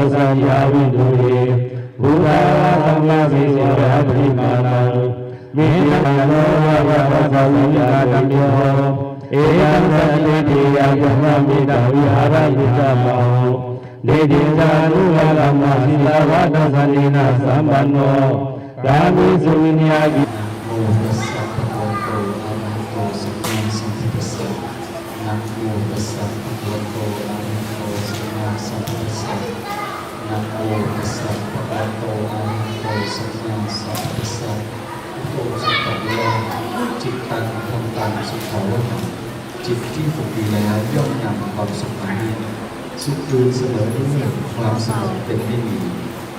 ะสัญญาวิตุเรบุราวะสัมมาสิสวะปริมาณังมินาโนวะวะวะสวิญญาณมิโหเอยังสันติติยังยมมิตาวิหารมิตามโหเดดิจานุวะลั นะโมตัสสะภะคะวะโตอะระหะโตสัมมาสัมพุทธัสสะนะโมตัสสะภะคะวะโตอะระหะโตสัมมาสัมพุทธัสสะพุทโธสัพพะโลจิตตังทำตามสุขาวะจิตที่ฝึกดีแล้วย่อมนำความสุขมาให้สุขจูนเสมอด้วยความสงบเป็นไม่มี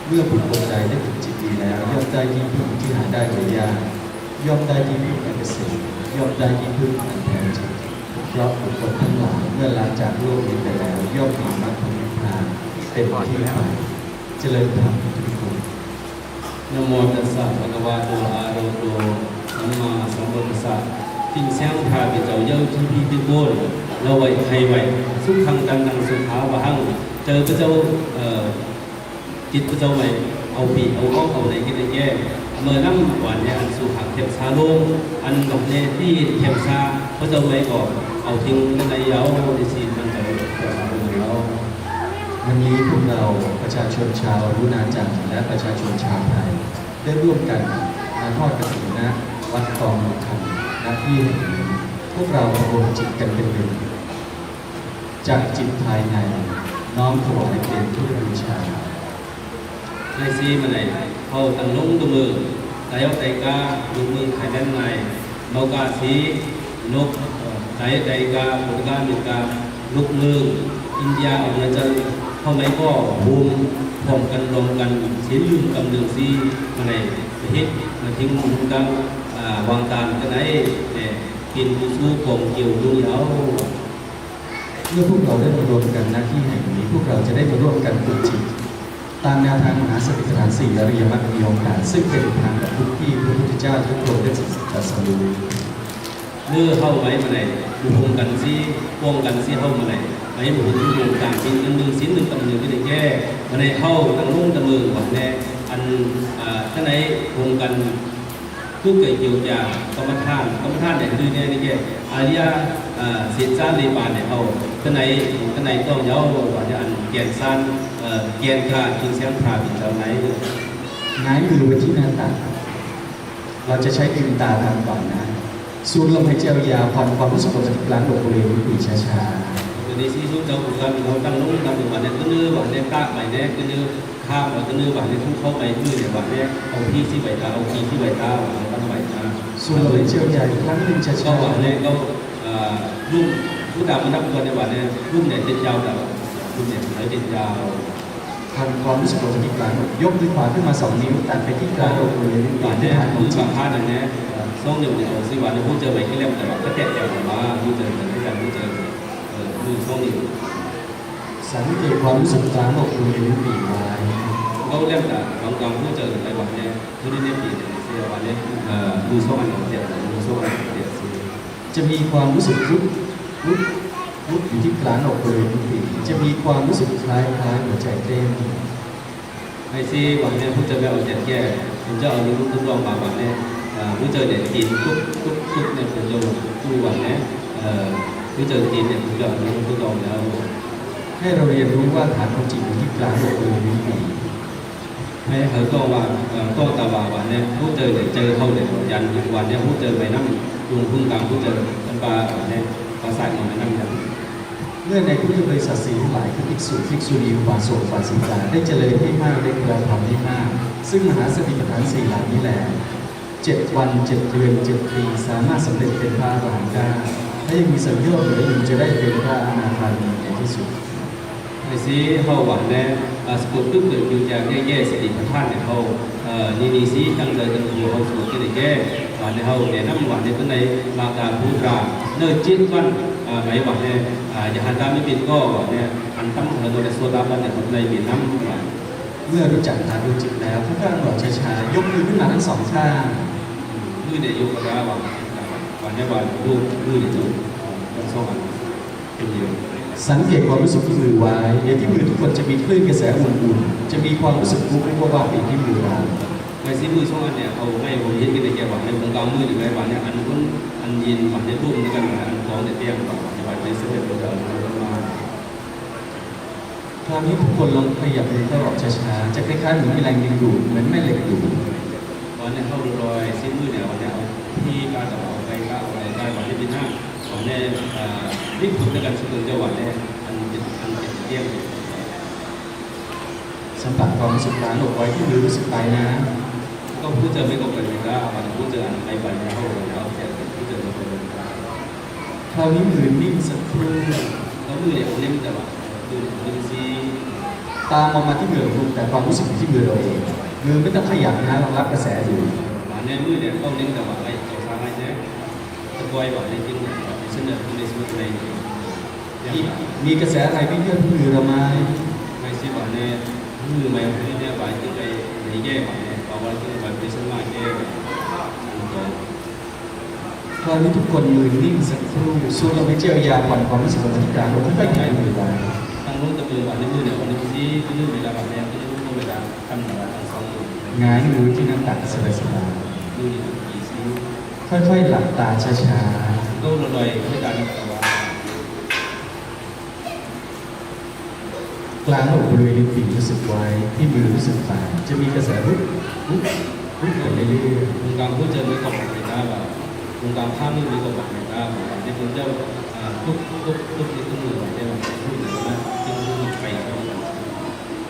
เมื่อบุคคลใดได้ฝึกจิตดีแล้ว ย่อมได้ยิ่งพึ่งที่หาได้โดยยากย่อมได้ยิ่งพึ่งอันเกษมย่อมได้ยิ่งพึ่งอันแท้จริง เพราะบุคคลทั้งหลายเมื่อลาจากโลกนี้ไปแล้ว ย่อมมีมรรคผลนิพพานเป็นที่ไปเจริญธรรมทุกคนนโมตัสสะภะคะวะโตอะระหะโตสัมมาสัมพุทธัสสะทิ้งแซงพาไปเจ้าเย้าที่พี่ที่โบนเราไว้ให้ไว้สุขังตังนังสุขาวะหังเจอพระเจ้าเอ่อจิตพระเจ้าใหม่เอาปีเอาอ้องเอาในกินในแย่เมื่อนั่งหวานเนี่ยอันสุขังเทมซาโลงอันดอกเนที่เทมซาพระเจ้าใหม่ก็ เอาทิ้งในเย้าในสีมันจะเอาไปเอาวันนี้พวกเราประชาชนชาวรุนาจักรและประชาชนชาวไทยได้ร่วมกันมาทอดกฐินณวัดคลองหลวงคำณที่แห่งนี้พวกเรารวมจิตกันเป็นหนึ่งจากจิตภายในน้อมถวายเป็นทุกบูชาในซีมันไหนเขาตั้งลงตัวมือตายกไตกาลูมือไข่ด้านในเมากาสีนก ไตไตกาปุตกามิกาลูกมืออินเดียออกมาจะเข้าไหนก็บูมพร้อมกันรวมกันเสียลืมกำเนืองซีมันไหนไปเฮ็ดมาทิ้งมุมกันวางตามกันไหนเนี่กินบูซูกงเกี่ยวดูเหยาเมื่อพวกเราได้มารวมกันณที่แห่งนี้ พวกเราจะได้มาร่วมกันฝึกจิตตามแนวทางมหาสติปัฏฐานสี่อริยมรรคมีองค์การซึ่งเป็นทางทุกที่พระพุทธเจ้าทุกพระองค์ได้ตรัสรู้ เนื้อเข้าไว้มาไหนบุพงกันซีวงกันซีเข้ามาไหนไว้บุพงวงการกินกันหนึ่งสิ้นหนึ่งกำหนึ่งที่ได้แก้มาในเข้าตั้งลุ่งตั้งมือแบบแน่อันอ่าท่านไหนวงกันผู้เกิดเกี่ยวจากกรรมฐานกรรมฐานเนี่ยคือเนี่ยนี่แกอาริยะอ่าเสียซ่านในบานเนี่ยเขาท่านไหนท่านไหนต้องเย้าว่าจะอันเกียนซ่านเอ่อเกียนกากินเสียงพราเป็นเจ้าไหนง้ายมือไปที่หน้าตักเราจะใช้ลืมตาทำก่อนนะ สูดลมหายใจยาวผ่อนความรู้สึกลงไปที่กลางอกบริเวณนิ้วช้าตัวนี้ซีซูเจ้าของกันเขาตั้งลุ่งตั้งมือวันเนี่ยก็เนื้อวันเนี่ยกาใหม่เนี่ยก็เนื้อข้ามแล้วก็เนื้อวันเนี่ยทุกเข้าไปมือเนี่ยหวันเนี่ยเอาที่ที่ใบตาเอาที่ที่ใบตาหวันตั้งใบตาสูดลมหายใจยาวอีกครั้งหนึ่งช้าก็วันเนี่ยก็รุ่มผู้ดาวมันนับวันในหวันเนี่ยรุ่มเนี่ยติดยาวแต่รุ่มเนี่ยไหลติดยาวๆผ่อนความรู้สึกลงไปที่กลางยกมือขวาขึ้นมาสองนิ้วตัดไปที่กลางอกบริเวณนิ้ววันที่เนี่ยฐานของอจิบาตงท่านเนี่ย ส่งหนึ่งเนี่ยสิวันเนี่ยผู้เจอไปแค่เล่มแต่ว่าก็แตะแตะมาผู้เจอกันด้วยกันผู้เจอมือส่งหนึ่งสังเกตความรู้สึกกลางอกบริเวณนิ้วปีกไว้ก็เล่มแต่บางกองผู้เจอในวันเนี่ยผู้ที่เนี่ยปีเสียวันเนี่ยมือส่งอันเดียวมือส่งอันเดียวจะมีความรู้สึกรุดรุดรุดอยู่ที่กลางอกบริเวณนิ้วปีจะมีความรู้สึกคล้ายคล้ายหัวใจเต้นเนี้ย hay si bạn này hỗ trợ về ở chặt kè chúng cho ở lúc lúc lòng bà bạn này hỗ trợ để tìm túc túc túc này phụ dầu tu bạn này hỗ trợ tìm để phụ dầu lúc lúc lòng là ให้เราเรียนรู้ว่าฐานของจิตอยู่ที่กลางโลกเลยนี้ปีให้เขาก็ว่าก็ตาบาวันเนี่ยผู้เจอเนี่ยเจอเขาเนี่ยยันวันเนี่ยผู้เจอไปนั่งลุงพึ่งกลางผู้เจอตันปลาเนี่ยภาษาของไปนั่งยันเมื่อในพุทธบริษัทสี่ทั้งหลายคือภิกษุภิกษุณีอุบาสกอุบาสิกาได้เจริญให้มากได้กระทำให้มาก ซึ่งมหาสติปัฏฐานสี่เหล่านี้แหละ เจ็ดวันเจ็ดเดือนเจ็ดปีสามารถสำเร็จเป็นพระอรหันต์ได้ถ้ายังมีสัญญาณเหลืออยู่จะได้เป็นพระอนาคามีในที่สุดไอ้สิเขาหวานเนี่ยสกุลตึกตึกอยู่จากแย่ๆสติปัฏฐานเนี่ยเขานี่นี่สิตั้งใจตั้งตัวเขาสูงที่ไหนแก่หวานเนี่ยเขาเนี่ยน้ำหวานเนี่ยเป็นในมาการพูดราเนื้อจิ้นวันไม่หวานเนี่ยอย่าหันตาไม่เป็นก็เนี่ยอันตั้งเราโดนโซดาบันเนี่ยในมีน้ำหวานเมื่อรู้จักฐานรู้จิตแล้วพระกำลังบอกช้าๆยกมือขึ้นมาทั้งสองข้าง มือเนี่ยยกกระดาษวางวันนี้วันรูปมือเนี่ยจุดต้องสองอันเป็นเดียวสังเกตความรู้สึกที่มือไว้เดี๋ยวที่มือทุกคนจะมีคลื่นกระแสอุ่นๆจะมีความรู้สึกฟุ้งว่าว่าเป็นที่มือเราไอ้สิมือสองอันเนี่ยเอาไม่ผมเห็นกันในแก่วันในวงการมือหรือไงวันเนี่ยอันนู้นอันเยินวันเนี่ยรูปนี่กันอันของเนี่ยเตี้ยกว่าวันเนี่ยวันเนี่ยเสด็จเรามาคราวนี้ทุกคนลองขยับมือเข้าออกช้าๆจะคล้ายๆเหมือนมีแรงดึงดูดเหมือนแม่เหล็กดูด วันเนี่ยเข้าลอยสิ้นมือเนี่ยวันเนี่ยเอาที่การจะเอาไปก็เอาไปได้วันที่เป็นหน้าวันเนี่ยรีบฝึกในการสุดจะวันเนี่ยอันเป็นอันเป็นเตี้ยสัมผัสความรู้สึกกลางอกไว้ที่มือรู้สึกปลายน้ก็ผู้เจอไม่ก็เป็นเลยก็วันผู้เจออันไปวันเนี่ยเขาเลยเอาแค่ผู้เจอมาเป็นเลยำคราวนี้มือนิ่งสักครู่แล้วมือเนี่ยเล่มแต่ว่าคือเล่มซีตามองมาที่มือของแต่ความรู้สึกอยู่ที่มือเราเอง มือไม่ต้องขยับนะเรารับกระแสอยู่วันนี้มือเนี่ยต้องเล่มแต่ว่าไอ้ตัวซ้ายเนี่ยตะกอยว่าในจริงเนี่ยเส้นเลือดในสมองในยังมีไงมีกระแสอะไรไม่เยื่อที่มือเราไหมไม่ใช่ว่าเนี่ยมือไม่เอาที่เนี่ยว่าที่ไปในแย่ว่าเนี่ยเอาไว้ที่ไปเป็นสมาแย่อันตัวคราวนี้ทุกคนมือนิ่งสักครู่สูดลมหายใจยาวผ่อนความรู้สึกลงมาที่กลางเราค่อยๆหายมือไว้ตั้งรู้ตะปือวันนี้มือเนี่ยวันนี้ที่ที่มือเวลาแบบนี้ที่มื อเวลาทำหนังทั้งสองมือหงายมือที่หน้าตักสบายมือเนี่ยกี่ชิ้นๆค่อยๆหลับตาช้าก็ลอยๆไม่ได้แต่ว่าๆกลางอกบริเวณริมฝีรู้สึกไว้ที่มือรู้สึกปลาจะมีกระแสรุดรุดรุดไปเรื่อยวงการผู้เจอไม่ก็บอกไม่ได้ว่าวงการข้ามไม่มีก็บอกไม่ได้ว่าที่คุณเจ้าทุกทุกทุกที่ทุกมือเนี่ยมันพูดถึงว่าที่มือไปก็ๆ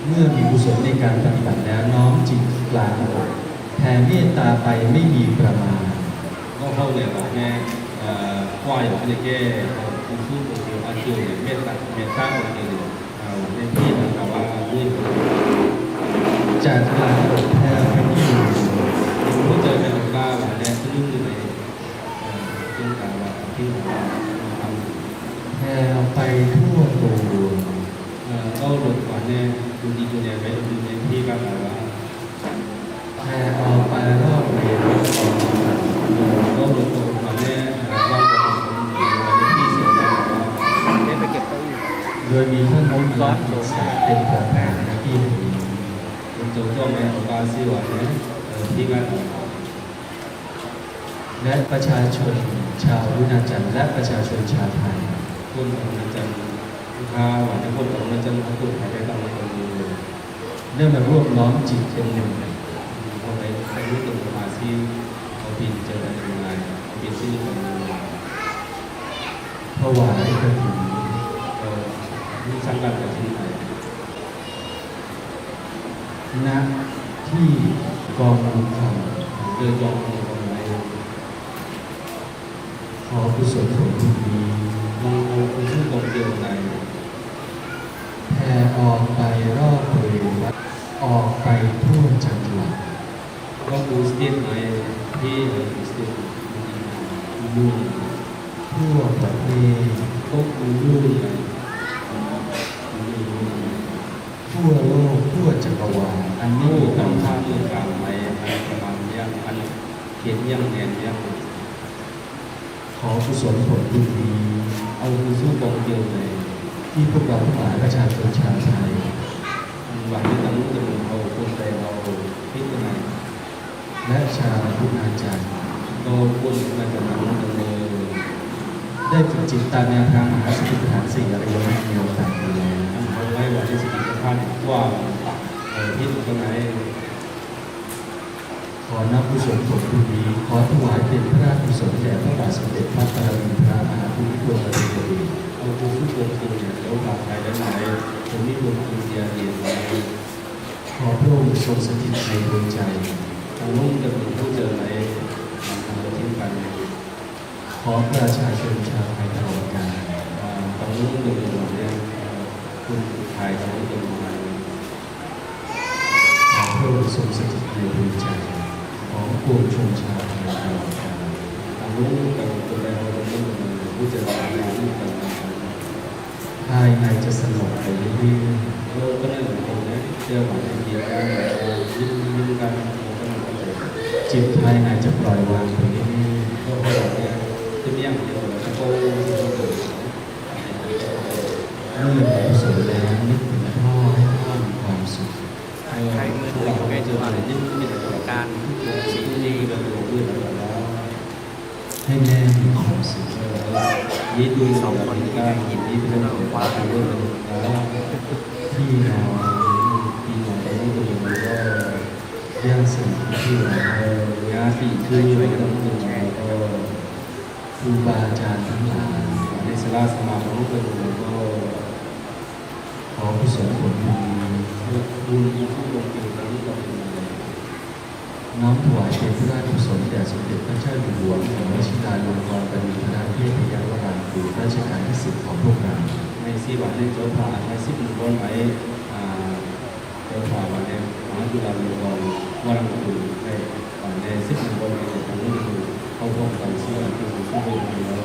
เมื่อมีกุศลในการปฏิบัติแล้วน้อมจิตกลางอกแผ่เมตตาไปไม่มีประมาณก็เข้าเนี่ยว่าแม่ควายของเนี่แกคุณสู้กับเดียวอาชีพเนี่ยเมตตาเมตตาของเดียววันนี้พี่นะครับว่ามือจากกลางอกแผ่ไปที่มือผู้เจอเป็นกล้าว่าเนี่ยซึ่งมือไปซึ่งการว่าที่ทำแผ่ไปทั่วตัวก็หลุดก่อนเนี่ย ดูดีดูเนี่ยไปดูเนี่ยที่ก็แบบว่าแผ่ออกไปรอบเรียนรอบออกก็หลุดก่อนเนี่ยว่าจะเป็นที่เสียใจว่าเนี่ยไปเก็บเก้าอี้โดยมีท่านน้องร้อนโลสาเป็นประธานหน้าที่คุณโจโจแม่ของกาซิวเนี่ยที่ก็และประชาชนชาวรุณาจันทร์และประชาชนชาวไทยคนของมันจะถ้าวันนี้คนของมันจะมาตุ่มหาย ได้มาร่วมน้อมจิตเป็นหนึ่งเอไปให้รู้ตัวมาที่เขาบินเจอกันยังไงบินที่นี่กันยังไงถวายกระถิ่นเออมีสังกัดกับที่ไหนณที่กองบุญธรรมเดินจองของคนไหนขอกุศลผลบุญนี้ลองเอาคุณชื่อกองเดียวไหน แผ่ออกไปรอบบริเวณวัดออกไปทั่วจังหวัดก็ดูสเตทไหนที่สเตทมูนทั่วประเทศก็ดูดูไหนทั่วโลกทั่วจักรวาลอันโอ้นี้ต้ต้อองงข้ามทำเมืองกลางไปประมาณยังอันเขียนยังแนนยังขอกุศลผลบุญนี้เอาคุณชื่อกองเดียวไหนที่พวกเราทั้งหลายประชาชนชาวไทย วันนี้ตั้งรู้จะเป็นเอาคน ไปเอาพิจารณา และชาวพุทธาจารย์ โดนคุณมาจากนั้นดำเนินได้ฝึกจิตตามแนวทางมหาสติปัฏฐานสี่อริยมรรคมีโอกาสดีแล้วทำเอาไว้ว่าที่สติปัฏฐานว้างเอ่อพิจารณาขอนับกุศลผลบุญนี้ขอถวายเป็นพระราชกุศลแด่พระบาทสมเด็จพระปรมินทรมหาภูมิพลอดุลยเดชเอาผู้ผู้คนคุณเนี่ยแล้วผ่านไปได้ไหนผมนี่คุณคุณเสียเดียนไว้ขอพระองค์ทรงสถิตในดวงใจทางนุ่งจะเป็นผู้เจอไหน ทางทางทิ้งกันขอประชาชนชาวไทยตลอดกาลทางนุ่งจะเป็นวันนี้คุณไทยทางนุ่เป็นวันขอพระองค์ทรงสถิตในดวงใจของปวงชนชาวไทยตลอดกาลทางนุ่งกับตัวแทนุ่งจะเป็นผู้เจอไหนที่กันภายในจะสงบไปเรื่อยเออก็ได้เหมือนกันนะเจอหวานเดียวกันยิ้มยิ้มกันจิตภายในจะปล่อยวางไปเรื่อย ก็พอเนี่ยจะมีอย่างเดียวแล้วก็เกิดๆเมื่อมีกุศลแล้วนึกถึงพ่อให้พ่อมีความสุขใครมือถือใกล้จะมาเลยยิ่งมีแต่การสิ่งดีแบบเพื่อแล้วให้แม่มีความสุขยี่ดูสองคนการยินดีเป็นเราว่ากันด้วยแล้วที่นอนปีหน่อยได้ตัวเองก็ย่างสิ่งที่เรายาสีคือช่วยกันตัวเองก็ ครูบาอาจารย์ทั้งหลายในสลาสมาของเป็นก็ขอกุศลผลบุญนี้บุญผู้ลงทุนตอนนี้ก็เป็นน้อมถวายเป็นพระราชกุศลแด่สมเด็จพระเจ้าอยู่หัวของรัชกาลลงกรณ์ปรินทรเทพยาวรางกูรัชกาลที่สิบของพวกเราในสี่วันในโจผ่าในสิบหนึ่งวันไหมอ่าโจผ่าวันในมหาจุฬาลงกรณ์วรังกูในวันในสิบหนึ่งวันในทางนี้คือ เขาพบกันที่วันที่สุดที่เป็นเรา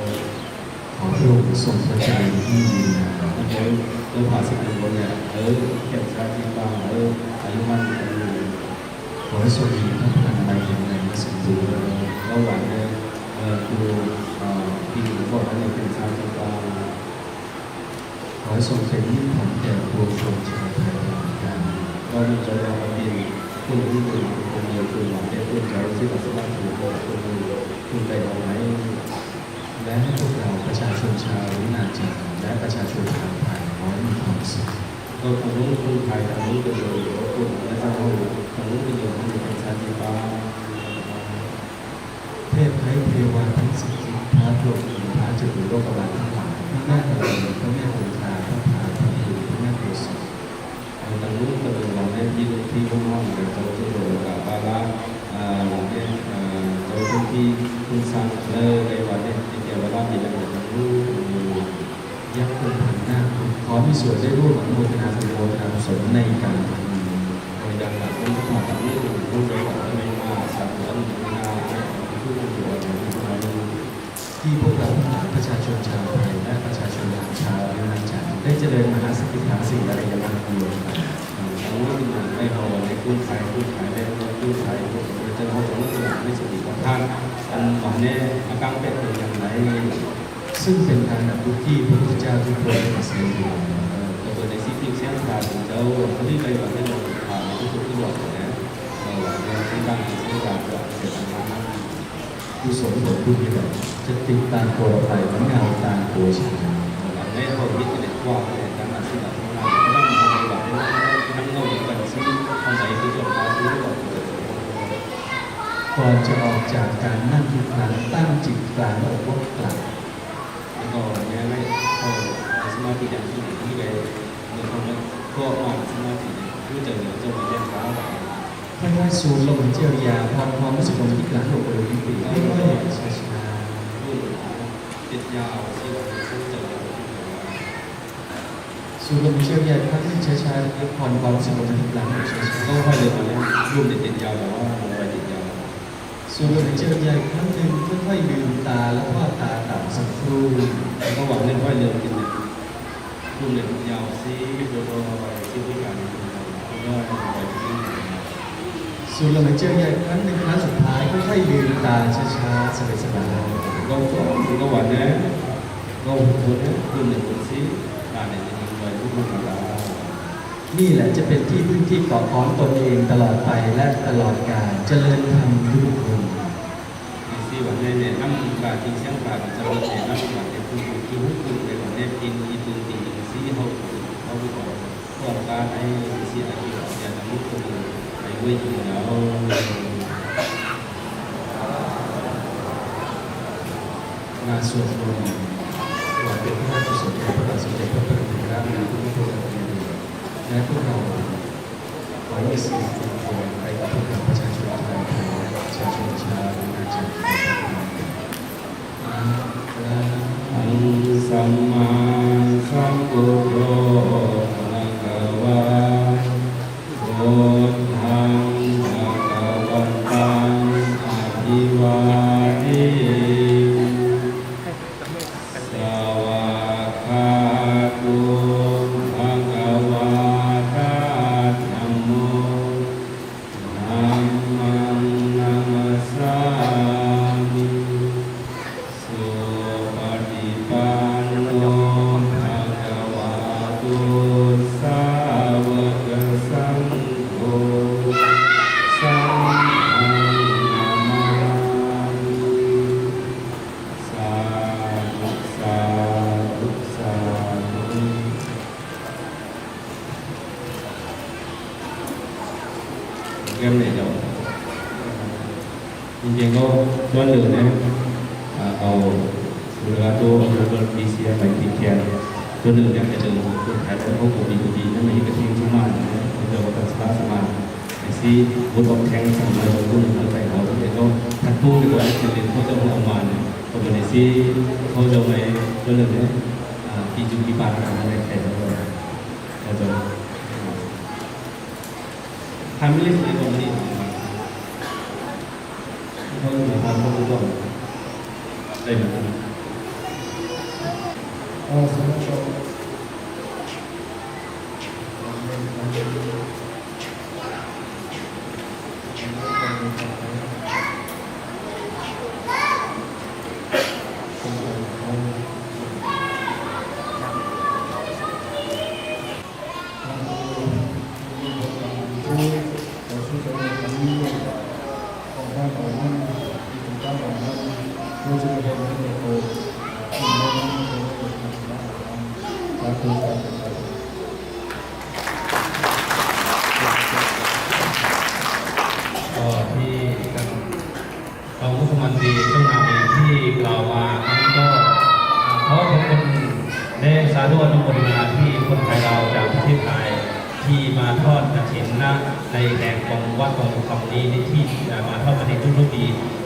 ขอพระองค์ทรงพระเจริญที่ยืนนานมันเลยโจผ่าสิบหนึ่งวันเนี่ยเออเก็บชาติบ้างเอออายุมันกันอยู่ขอให้ทรงมีพระพลังใบแข็งแรงและสมบูรณ์ระหว่างเนี่ยเออดูอ่าที่หลวงพ่อท่านเนี่ยเป็นชาติบ้างขอให้ทรงเป็นมิ่งขวัญแก่ปวงชนชาวไทยตลอดกาลก็มีใจเราเป็นคุณที่คุณคนเดียวคุณหวัง ได้คุณใจที่เราสามารถถือว่าคุณคุณไปเอาไหนและให้พวกเราประชาชนชาววินาจักรและประชาชนชาวไทยขอให้มีความสุขก็ทางนู้นคุณไทยทางนู้นเป็นโยมคุณและทางนู้นทางนู้นเป็นโยมที่เป็นชาติบ้างเทพไทยเทวาทั้งสิบทิศพระพรหมพระจตุโลกบาลทั้งหลายพระแม่ธรณีพระแม่คงคาพระพาพระภูมิพระแม่โพธิ์ศพทางนู้นก็เป็นเราในที่ที่ห้องห้องเดี๋ยวเราจะโดนกับบาลา ที่คุณสร้างเลยในวันนี้ที่เกี่ยวกับว่ามีอะไรทางนู้นยักษ์คุณพันหน้าขอมีส่วนได้ร่วมอนุโมทนาบุญโมทนากุศลในการทำบุญโดยดังนั้นต้องขอทำให้ถึงผู้ใดขอให้ไม่มาสับสนนาผู้อยู่ในที่เราดูที่พวกเราทั้งหลายประชาชนชาวไทยและประชาชนชาวอาณาจักรได้เจริญมหาสติปัฏฐานสี่งอริยมรรคมีองค์แปดทั้ง นี้ในหอในกู้ไทยกู้ไทยและกู้ไทยจะเอาของตัวไม่สติของท่านอันหวานเนี่อาการเป็นอย่างไรซึ่งเป็นทางดับทุกที่พระพุทธเจ้าทุกคนมาเสนอก็ตัวในสิ่งที่เสียงทางเจ้าคนที่ไปวันที่เราผ่านที่สุดที่หลอดนี่ยเราหวังเนี่ยที่บ้านที่ที่การจะเสร็จทางนั้นกุศลผลบุญนี้แหละจะติดตามตัวไปเหมือนเงาตามตัวฉันหลังในเขาคิดในกว้างในการมา ก่อนจะออกจากการนั่งทุกครั้งตั้งจิตกลางอกว่ากลับแล้วก็เนี่ยไม่เขาสมาธิอย่างที่ที่ไปเมื่อเขาก็มาสมาธิรู้จักเนี่ยจะมีแรงฟ้าแบบค่อยๆสูดลมหายใจยาวพอความรู้สึกลงที่กลางอกบริเวณปีกค่อยๆช้ารุ่นติดยาวที่เราต้องเจอสูดลมหายใจยาวครั้งหนึ่ช้าๆแล้วผ่อนความรู้สึกลงที่กลางอกช้าๆก็ค่อยเลยมาเนี่ยรุ่นติดยาวแต่ว่า สูดลมหายใจยาวครั้งหนึ่งค่อยๆลืมตาแล้วก็ตาต่ำสักครู่แล้วก็หวังเล่นค่อยเร็วกินเนี่ยรุ่นเล่นยาวซีโดนไปที่พิการก็ไปที่สูดลมหายใจยาวครั้งหนึ่งครั้งสุดท้ายค่อยๆลืมตาช้าๆสบายๆก็ก็หวังเนี่ยก็หุ่นเนี่ยรุ่นเล่นซีการเนี่ยจะมีไปทุกรุ่นมาแล้ว นี่แหละจะเป็นที่พึ่งที่เกาะของตนเองตลอดไปและตลอดกาลเจริญธรรมทุกคนมีสี่วันในเนี่ยน้ำปลาทิงเสียงปลาจะรถเนี่ยน้ำปลาเนี่ยคุณคุณคุณในวันนี้กินอีตุนตีสีเขาเขาไปก่อนก็การให้สีอะไรที่เราจะทำมุกตัวไปเว้ยอยู่แล้วงานสวดมนต์วาเป็นพระราชกุศลแด่พระบาทสมเด็จพระปรมินทรมหาภูมิพลอดุลยเดช และพวกเราขอให้สิ่งที่ควรไปกับพวกเราประชาชนไทยและประชาชนชาวนาจากไทยอาลาอังสัมมา เรื่องไหนเดี๋ยวจริงๆก็ส่วนหนึ่งนะอ่าเอาสุราโตสุราปีเซียไปกินแคนส่วนหนึ่งเนี่ยจะเป็นคนไทยแล้วก็กบีกบีนั่นไม่กระทิ้งชุ่มมันนะเดี๋ยวก็สบายสบายไอซีบุตรแข่งสมัยรุ่นเราไปเขาเดียวก็ทักตู้ดีกว่าจะเรียนเขาจะมาเอามาเนี่ยก็เป็นไอซีเขาจะไปส่วนหนึ่งเนี่ยปีจุกีปาร์อะไรแข่งแล้วก็เราจะ ทำเรื่อ ก็ที่รองผู้สมันตรีเจ้านายที่กล่าวมาอันนี้ก็เขอขอบคุณในสาธุอนุโมทนาที่คนไทยเราจากประเทศไทยที่มาทอดกระถินนะในแห่งกองวัดกองคำนี้ที่มาทอดกระถินทุกๆปี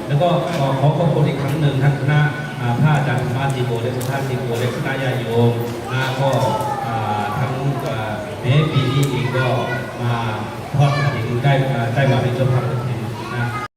แล้วก็ขอขอขอบคุณอีกครั้งหนึ่งท่านคณะ อ่าพระอาจารย์มาติโกและท่านติโกและคณะญาโยมนะก็ทั้งอ่าในปีนี้เองก็มาทอดกระถิ่นได้ได้มาเป็นเจ้าภาพ